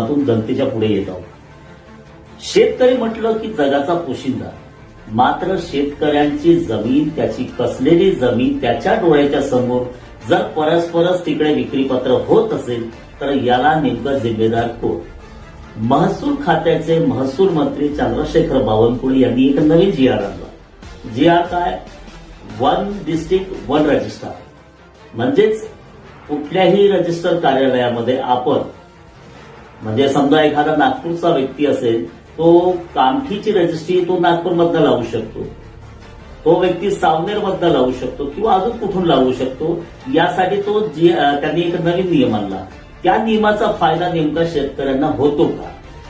जनतेच्या पुढे येत आहोत. शेतकरी म्हटलं की जगाचा पोशिंदा. मात्र शेतकऱ्यांची जमीन त्याची कसलेली जमीन त्याच्या डोळ्याच्या समोर जर परस्परच तिकडे विक्रीपत्र होत असेल तर याला नेमकं जिम्मेदार कोण? महसूल खात्याचे महसूल मंत्री चंद्रशेखर बावनकुळे यांनी एक नवीन जी आर आणला. जी आर काय? वन डिस्ट्रिक्ट वन रजिस्टर म्हणजेच कुठल्याही रजिस्टर कार्यालयामध्ये आपण म्हणजे समजा एखादा नागपूरचा व्यक्ती असेल तो कामठीची रजिस्ट्री तो नागपूरमधनं लावू शकतो. तो व्यक्ती सावनेरमधनं लावू शकतो किंवा अजून कुठून लावू शकतो यासाठी तो जी त्यांनी एक नवीन नियम आणला. त्या नियमाचा फायदा नेमका शेतकऱ्यांना होतो का?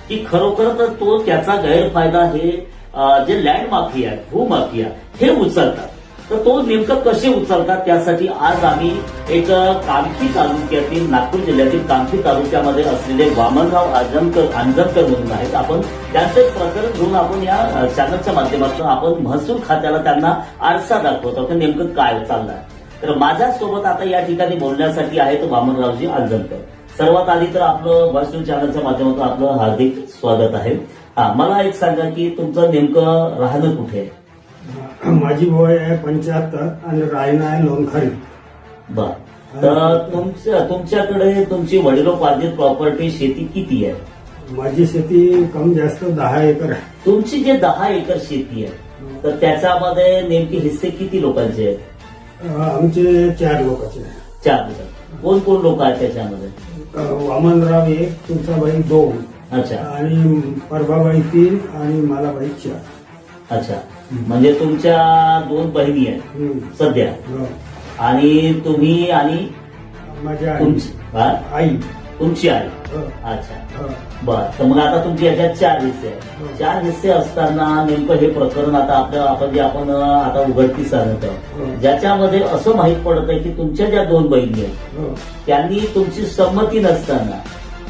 की खरोखर तर तो त्याचा गैरफायदा हे जे लँड माफिया भूमाफिया हे उचलतात. तर तो नेमकं कसे उचलतात त्यासाठी आज आम्ही एक कामठी तालुक्यातील नागपूर जिल्ह्यातील कामठी तालुक्यामध्ये असलेले वामनराव आजमकर आंजणकर म्हणून आहेत. आपण त्यांचं एक प्रकरण घेऊन आपण या चॅनलच्या माध्यमातून आपण महसूल खात्याला त्यांना आरसा दाखवतो. की नेमकं काय चाललंय? तर माझ्यासोबत आता या ठिकाणी बोलण्यासाठी आहेत वामनरावजी आंजणकर सर्वात आधी तर आपलं महसूल चॅनलच्या माध्यमातून आपलं हार्दिक स्वागत आहे. हा मला एक सांगा की तुमचं नेमकं राहणं कुठे आहे? माझी वय आहे पंच्याहत्तर आणि रायना आहे लोणखरी. बर तर तुमच्या तुमच्याकडे तुमची वडिलोपार्जित प्रॉपर्टी शेती किती आहे? माझी शेती कमी जास्त दहा एकर आहे. तुमची जे दहा एकर शेती आहे तर त्याच्यामध्ये नेमके हिस्से किती लोकांचे आहेत? अं, आमचे चार लोकांचे आहे. चार लोक. कोण कोण लोक आहेत त्याच्यामध्ये? अं, वामनराव एक तुळसाबाई दोन अच्छा. आणि परभाबाई तीन आणि मालाबाई चार. अच्छा म्हणजे तुमच्या दोन बहिणी आहेत हम्म. सध्या हो. आणि तुम्ही आणि माझ्या आई तुमची हा? आई तुमची आई हो. अच्छा हो. बर तर मग आता तुमचे याच्यात चार हिस्से आहेत चार हिस्से असताना नेमकं हे प्रकरण आता आपलं आपण जे आपण अं, आता उघडकीस आणत हो. ज्याच्यामध्ये असं माहीत पडत आहे की तुमच्या ज्या दोन बहिणी आहेत हो. त्यांनी तुमची संमती नसताना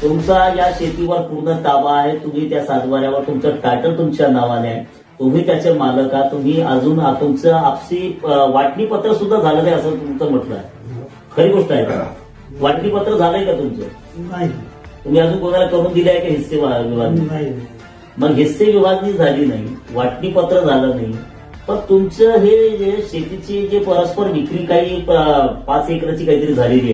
तुमचा या शेतीवर पूर्ण ताबा आहे तुम्ही त्या सातबाऱ्यावर तुमचं टायटल तुमच्या नावाने आहे तुम्ही त्याचे मालक आहात तुम्ही अजून तुमचं आपसी अं, वाटणीपत्र सुद्धा झालं नाही असं तुमचं म्हटलं आहे. खरी गोष्ट आहे का? वाटणीपत्र झालंय का तुमचं? नाही. तुम्ही अजून कोणाला करून दिले आहे का हिस्से वा- विभागणी नाही. मग हिस्से विभागणी झाली नाही वाटणीपत्र झालं नाही. पण तुमचं हे जे शेतीची जे परस्पर विक्री काही पाच एकराची काहीतरी झालेली आहे.